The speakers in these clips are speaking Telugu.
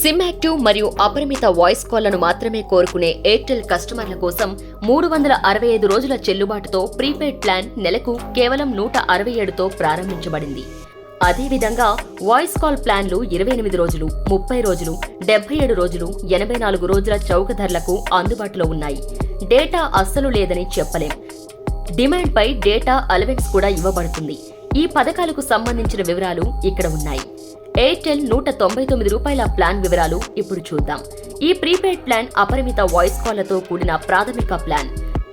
సిమ్ యాక్టివ్ మరియు అపరిమిత వాయిస్ కాల్లను మాత్రమే కోరుకునే ఎయిర్టెల్ కస్టమర్ల కోసం మూడు వందల అరవై ఐదు రోజుల చెల్లుబాటుతో ప్రీపెయిడ్ ప్లాన్ నెలకు కేవలం నూట అరవై ఏడుతో ప్రారంభించబడింది. అదేవిధంగా వాయిస్ కాల్ ప్లాన్లు ఇరవై ఎనిమిది రోజులు ముప్పై రోజులు డెబ్బై ఏడు రోజులు ఎనభై నాలుగు రోజుల చౌక ధరలకు అందుబాటులో ఉన్నాయి. డేటా అస్సలు లేదని చెప్పలేం. డిమాండ్పై డేటా అలవెన్స్ కూడా ఇవ్వబడుతుంది. ఈ పథకాలకు సంబంధించిన వివరాలు ఇక్కడ ఉన్నాయి. ఎయిర్టెల్ నూట తొంభై తొమ్మిది రూపాయల ప్లాన్ వివరాలు ఇప్పుడు చూద్దాం. ఈ ప్రీపెయిడ్ ప్లాన్ అపరిమిత వాయిస్ కాల్లతో కూడిన ప్రాథమిక ప్లాన్.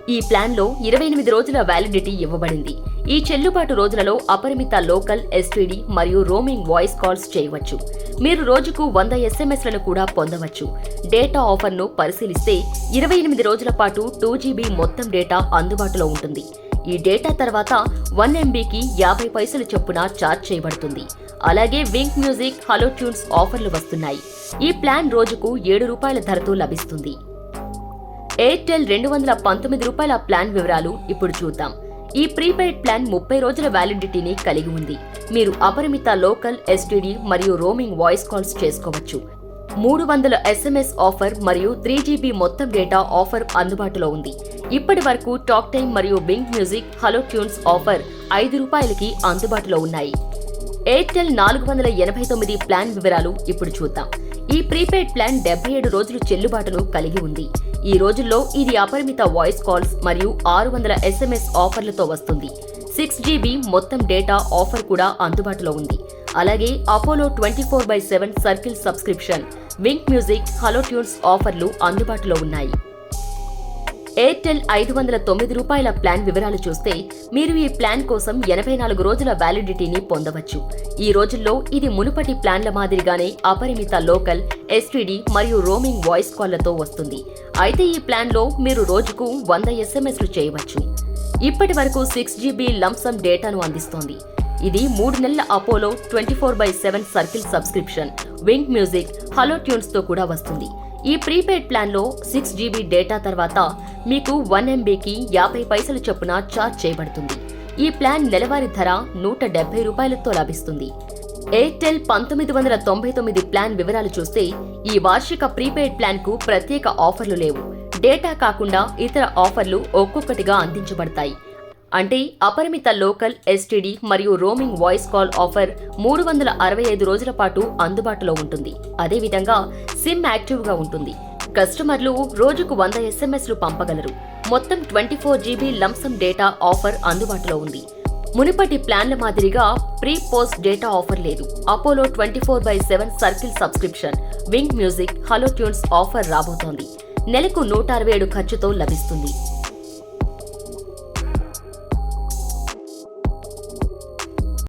ఈ ప్లాన్లో ఇరవై ఎనిమిది రోజుల వ్యాలిడిటీ ఇవ్వబడింది. ఈ చెల్లుబాటు రోజులలో అపరిమిత లోకల్ ఎస్టీడీ మరియు రోమింగ్ వాయిస్ కాల్స్ చేయవచ్చు. మీరు రోజుకు వంద ఎస్ఎంఎస్లను కూడా పొందవచ్చు. డేటా ఆఫర్ను పరిశీలిస్తే ఇరవై ఎనిమిది రోజుల పాటు టూ జీబీ మొత్తం డేటా అందుబాటులో ఉంటుంది. ఈ డేటా తర్వాత వన్ ఎంబీకి యాభై పైసలు చొప్పున ఛార్జ్ చేయబడుతుంది. అలాగే వింక్ మ్యూజిక్ హలో ట్యూన్స్ ఆఫర్లు వస్తున్నాయి. ఈ ప్లాన్ రోజుకు ఏడు రూపాయల ధరతో లభిస్తుంది. ఎయిర్టెల్ రెండు వందల పంతొమ్మిది రూపాయల ప్లాన్ వివరాలు ఇప్పుడు చూద్దాం. ఈ ప్రీపెయిడ్ ప్లాన్ ముప్పై రోజుల వ్యాలిడిటీని కలిగి ఉంది. మీరు అపరిమిత లోకల్ ఎస్టీడీ మరియు రోమింగ్ వాయిస్ కాల్స్ చేసుకోవచ్చు. మూడు వందల ఎస్ఎంఎస్ ఆఫర్ మరియు త్రీ జీబీ మొత్తం డేటా ఆఫర్ అందుబాటులో ఉంది. ఇప్పటి వరకు టాక్ టైమ్ మరియు Wynk music hello tunes offer ఐదు రూపాయలకి అందుబాటులో ఉన్నాయి. ఎయిర్టెల్ నాలుగు వందల ఎనభై తొమ్మిది ప్లాన్ వివరాలు ఇప్పుడు చూద్దాం. ఈ ప్రీపెయిడ్ ప్లాన్ డెబ్బై ఏడు రోజులు చెల్లుబాటును కలిగి ఉంది. ఈ రోజుల్లో ఇది అపరిమిత వాయిస్ కాల్స్ మరియు ఆరు వందల ఎస్ఎంఎస్ ఆఫర్లతో వస్తుంది. సిక్స్ జీబీ మొత్తం డేటా ఆఫర్ కూడా అందుబాటులో ఉంది. అలాగే Apollo twenty four by seven circle subscription Wynk music hello tunes ఆఫర్లు అందుబాటులో ఉన్నాయి. ఎయిర్టెల్ ఐదు వందల తొమ్మిది రూపాయల ప్లాన్ వివరాలు చూస్తే మీరు ఈ ప్లాన్ కోసం ఎనభై నాలుగు రోజుల వ్యాలిడిటీని పొందవచ్చు. ఈ రోజుల్లో ఇది మునుపటి ప్లాన్ల మాదిరిగానే అపరిమిత లోకల్ ఎస్టీడీ మరియు రోమింగ్ వాయిస్ కాల్లతో వస్తుంది. అయితే ఈ ప్లాన్లో మీరు రోజుకు వంద ఎస్ఎంఎస్లు చేయవచ్చు. ఇప్పటి వరకు సిక్స్ జీబీ లంసమ్ డేటాను అందిస్తోంది. ఇది మూడు నెలల Apollo twenty four by seven circle subscription. Wynk music hello ట్యూన్స్తో కూడా వస్తుంది. ఈ ప్రీపెయిడ్ ప్లాన్లో సిక్స్ జీబీ డేటా తర్వాత మీకు వన్ ఎంబీకి యాభై పైసలు చొప్పున ఛార్జ్ చేయబడుతుంది. ఈ ప్లాన్ నెలవారీ ధర నూట డెబ్బై రూపాయలతో లభిస్తుంది. ఎయిర్టెల్ పంతొమ్మిది వందల తొంభై తొమ్మిది ప్లాన్ వివరాలు చూస్తే ఈ వార్షిక ప్రీపెయిడ్ ప్లాన్కు ప్రత్యేక ఆఫర్లు లేవు. డేటా కాకుండా ఇతర ఆఫర్లు ఒక్కొక్కటిగా అందించబడతాయి. అంటే అపరిమిత లోకల్ ఎస్టీడీ మరియు రోమింగ్ వాయిస్ కాల్ ఆఫర్ మూడు వందల అరవై ఐదు రోజుల పాటు అందుబాటులో ఉంటుంది. అదేవిధంగా సిమ్ యాక్టివ్గా ఉంటుంది. కస్టమర్లు రోజుకు వంద ఎస్ఎంఎస్లు పంపగలరు. మొత్తం twenty four GB lump sum data offer అందుబాటులో ఉంది. మునుపటి ప్లాన్ల మాదిరిగా ప్రీ పోస్ట్ డేటా ఆఫర్ లేదు. Apollo twenty four by seven circle subscription Wynk music hello tunes offer రాబోతోంది. నెలకు నూట అరవై ఏడు ఖర్చుతో లభిస్తుంది.